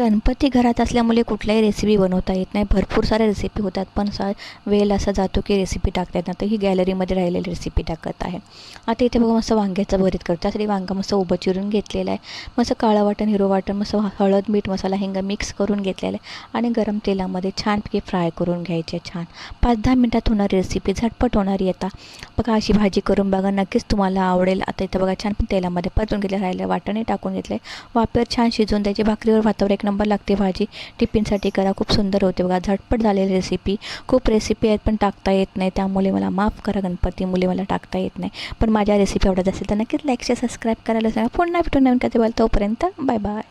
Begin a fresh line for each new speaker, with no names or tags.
गणपती घरात असल्यामुळे कुठल्याही रेसिपी बनवता येत नाही. भरपूर साऱ्या रेसिपी होतात पण सा वेळ असा जातो की रेसिपी टाकता येत नाही तर ही गॅलरीमध्ये राहिलेली रेसिपी टाकत आहे. आता इथे बघा मस्त वांग्याचं भरीत करतो. त्यासाठी वांगा मस्त उभं चिरून घेतलेलं आहे. मस्त काळं वाटण हिरो वाटण मस्त हळद मीठ मसाला हिंग मिक्स करून घेतलेलं आहे. आणि गरम तेलामध्ये छानपैकी फ्राय करून घ्यायचे छान. पाच दहा मिनटात होणारी रेसिपी झटपट होणारी येता बघा अशी भाजी करून बघा नक्कीच तुम्हाला आवडेल. आता इथं बघा छान पण तेलामध्ये परतून घेतलं राहिलं वाटणे टाकून घेतले वापर छान शिजवून द्यायचे. भाकरीवर भातावर एक नंबर लागते भाजी. टिफिनसाठी करा. खूप सुंदर होते बघा. झटपट झालेली रेसिपी खूप रेसिपी आहेत पण टाकता येत नाही. त्यामुळे मला माफ करा गणपती. मुले मला टाकता येत नाही. पण माझ्या रेसिपी आवडत असेल तर नक्कीच लाईक शेअर सबस्क्राईब करायला सांगा पुन्हा भेटून नवीन कधी बोल तोपर्यंत बाय बाय